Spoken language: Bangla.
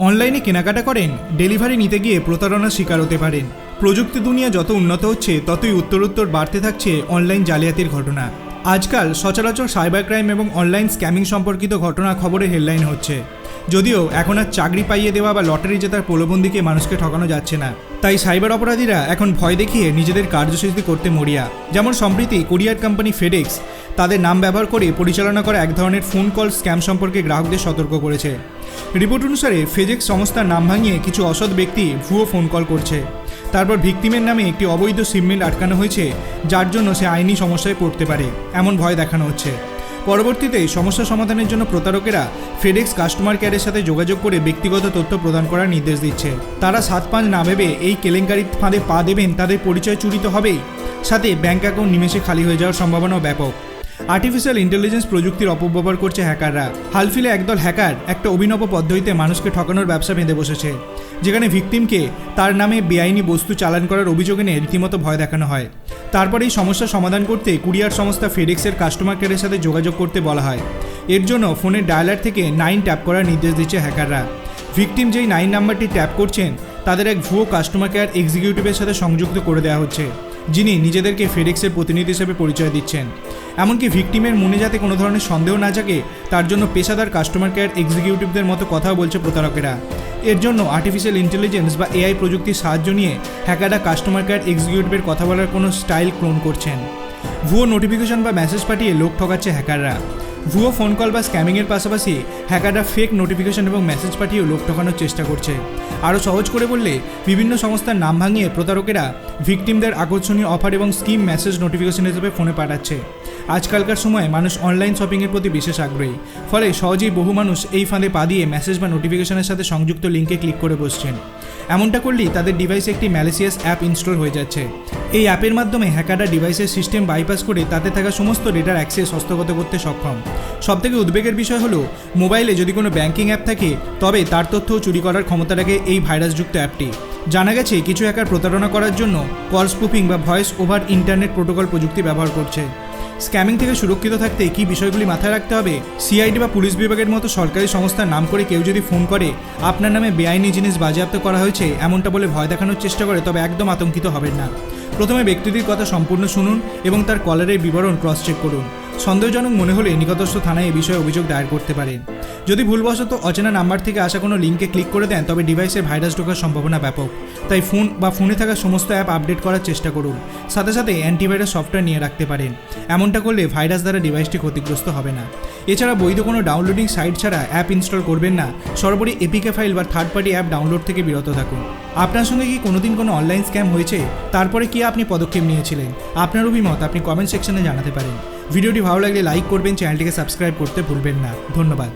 অনলাইনে কেনাকাটা করেন, ডেলিভারি নিতে গিয়ে প্রতারণার শিকার হতে পারেন। প্রযুক্তি দুনিয়া যত উন্নত হচ্ছে, ততই উত্তরোত্তর বাড়তে থাকছে অনলাইন জালিয়াতির ঘটনা। আজকাল সচরাচর সাইবার ক্রাইম এবং অনলাইন স্ক্যামিং সম্পর্কিত ঘটনা খবরে হেডলাইন হচ্ছে। যদিও এখন আর চাকরি পাইয়ে দেওয়া বা লটারি জেতার প্রলোভন মানুষকে ঠকানো যাচ্ছে না। তাই সাইবার অপরাধীরা এখন ভয় দেখিয়ে নিজেদের কার্যসূচি করতে মরিয়া। যেমন সম্প্রতি কোরিয়ার কোম্পানি ফেডেক্স তাদের নাম ব্যবহার করে পরিচালনা করা এক ধরনের ফোন কল স্ক্যাম সম্পর্কে গ্রাহকদের সতর্ক করেছে। রিপোর্ট অনুসারে ফেজেক্স সংস্থার নাম ভাঙিয়ে কিছু অসৎ ব্যক্তি ভুয়ো ফোন কল করছে। তারপর ভিকটিমের নামে একটি অবৈধ সিমমেল আটকানো হয়েছে, যার জন্য সে আইনি সমস্যায় পড়তে পারে, এমন ভয় দেখানো হচ্ছে। পরবর্তীতে সমস্যা সমাধানের জন্য প্রতারকেরা ফেডেক্স কাস্টমার কেয়ারের সাথে যোগাযোগ করে ব্যক্তিগত তথ্য প্রদান করার নির্দেশ দিচ্ছে। তারা সাত পাঁচ না ভেবে এই কেলেঙ্কারির ফাঁদে পা দেবেন, তাদের পরিচয় চুরিত হবেই। সাথে ব্যাঙ্ক অ্যাকাউন্ট নিমেষে খালি হয়ে যাওয়ার সম্ভাবনাও ব্যাপক। আর্টিফিশিয়াল ইন্টেলিজেন্স প্রযুক্তির অপব্যবহার করছে হ্যাকাররা। হালফিলে একদল হ্যাকার একটা অভিনব পদ্ধতিতে মানুষকে ঠকানোর ব্যবসা বেঁধে বসেছে। যেখানে ভিকটিমকে তার নামে বেআইনি বস্তু চালান করার অভিযোগ এনে রীতিমতো ভয় দেখানো হয়। তারপরে এই সমস্যা সমাধান করতে কুরিয়ার সংস্থা ফেডেক্সের কাস্টমার কেয়ারের সাথে যোগাযোগ করতে বলা হয়। এর জন্য ফোনের ডায়ালার থেকে নাইন ট্যাপ করার নির্দেশ দিচ্ছে হ্যাকাররা। ভিকটিম যেই নাইন নাম্বারটি ট্যাপ করছেন, তাদের এক ভুয়ো কাস্টমার কেয়ার এক্সিকিউটিভের সাথে সংযুক্ত করে দেওয়া হচ্ছে, যিনি নিজেদেরকে ফেডেক্সের প্রতিনিধি হিসেবে পরিচয় দিচ্ছেন। এমনকি ভিকটিমের মনে যাতে কোনো ধরনের সন্দেহ না জাগে, তার জন্য পেশাদার কাস্টমার কেয়ার এক্সিকিউটিভদের মতো কথাও বলছে প্রতারকেরা। এর জন্য আর্টিফিশিয়াল ইন্টেলিজেন্স বা এআই প্রযুক্তির সাহায্য নিয়ে হ্যাকাররা কাস্টমার কেয়ার এক্সিকিউটিভের কথা বলার কোনো স্টাইল ক্লোন করছেন। ভুয়ো নোটিফিকেশন বা মেসেজ পাঠিয়ে লোক ঠকাচ্ছে হ্যাকাররা। ভুয়ো ফোন কল বা স্ক্যামিংয়ের পাশাপাশি হ্যাকাররা ফেক নোটিফিকেশন এবং মেসেজ পাঠিয়েও লোক ঠকানোর চেষ্টা করছে। আরও সহজ করে বললে, বিভিন্ন সংস্থার নাম ভাঙিয়ে প্রতারকেরা ভিকটিমদের আকর্ষণীয় অফার এবং স্কিম মেসেজ নোটিফিকেশন হিসেবে ফোনে পাঠাচ্ছে। আজকালকার সময়ে মানুষ অনলাইন শপিংয়ের প্রতি বিশেষ আগ্রহী। ফলে সহজেই বহু মানুষ এই ফাঁদে পা দিয়ে মেসেজ বা নোটিফিকেশনের সাথে সংযুক্ত লিঙ্কে ক্লিক করে বসছেন। এমনটা করলেই তাদের ডিভাইসে একটি ম্যালেসিয়াস অ্যাপ ইনস্টল হয়ে যাচ্ছে। এই অ্যাপের মাধ্যমে হ্যাকাররা ডিভাইসের সিস্টেম বাইপাস করে তাতে থাকা সমস্ত ডেটার অ্যাক্সেস হস্তগত করতে সক্ষম। সবথেকে উদ্বেগের বিষয় হলো মোবাইলে যদি কোনো ব্যাঙ্কিং অ্যাপ থাকে, তবে তার তথ্য চুরি করার ক্ষমতা রাখে এই ভাইরাসযুক্ত অ্যাপটি জানা গেছে, কিছু হ্যাকার প্রতারণা করার জন্য কল স্পুফিং বা ভয়েস ওভার ইন্টারনেট প্রোটোকল প্রযুক্তি ব্যবহার করছে। স্ক্যামিং থেকে সুরক্ষিত থাকতে কী বিষয়গুলি মাথায় রাখতে হবে? সিআইডি বা পুলিশ বিভাগের মতো সরকারি সংস্থার নাম করে কেউ যদি ফোন করে, আপনার নামে বেআইনি জিনিস বাজেয়াপ্ত করা হয়েছে, এমনটা বলে ভয় দেখানোর চেষ্টা করে, তবে একদম আতঙ্কিত হবেন না। প্রথমে ব্যক্তিটির কথা সম্পূর্ণ শুনুন এবং তার কলারের বিবরণ ক্রস চেক করুন। সন্দেহজনক মনে হলে নিকটস্থ থানায় এ বিষয়ে অভিযোগ দায়ের করতে পারেন। যদি ভুলবশত অচেনা নাম্বার থেকে আসা কোনো লিঙ্কে ক্লিক করে দেন, তবে ডিভাইসে ভাইরাস ঢোকার সম্ভাবনা ব্যাপক। তাই ফোন বা ফোনে থাকা সমস্ত অ্যাপ আপডেট করার চেষ্টা করুন। সাথে সাথে অ্যান্টিভাইরাস সফটওয়্যার নিয়ে রাখতে পারেন। এমনটা করলে ভাইরাস দ্বারা ডিভাইসটি ক্ষতিগ্রস্ত হবে না। এছাড়া বৈধ কোনো ডাউনলোডিং সাইট ছাড়া অ্যাপ ইনস্টল করবেন না। সর্বোপরি এপিকে ফাইল বা থার্ড পার্টি অ্যাপ ডাউনলোড থেকে বিরত থাকুন। আপনার সঙ্গে কি কোনোদিন কোনো অনলাইন স্ক্যাম হয়েছে? তারপরে কি আপনি পদক্ষেপ নিয়েছিলেন? আপনার অভিমত আপনি কমেন্ট সেকশনে জানাতে পারেন। ভিডিওটি ভালো লাগলে লাইক করবেন, চ্যানেলটিকে সাবস্ক্রাইব করতে ভুলবেন না। ধন্যবাদ।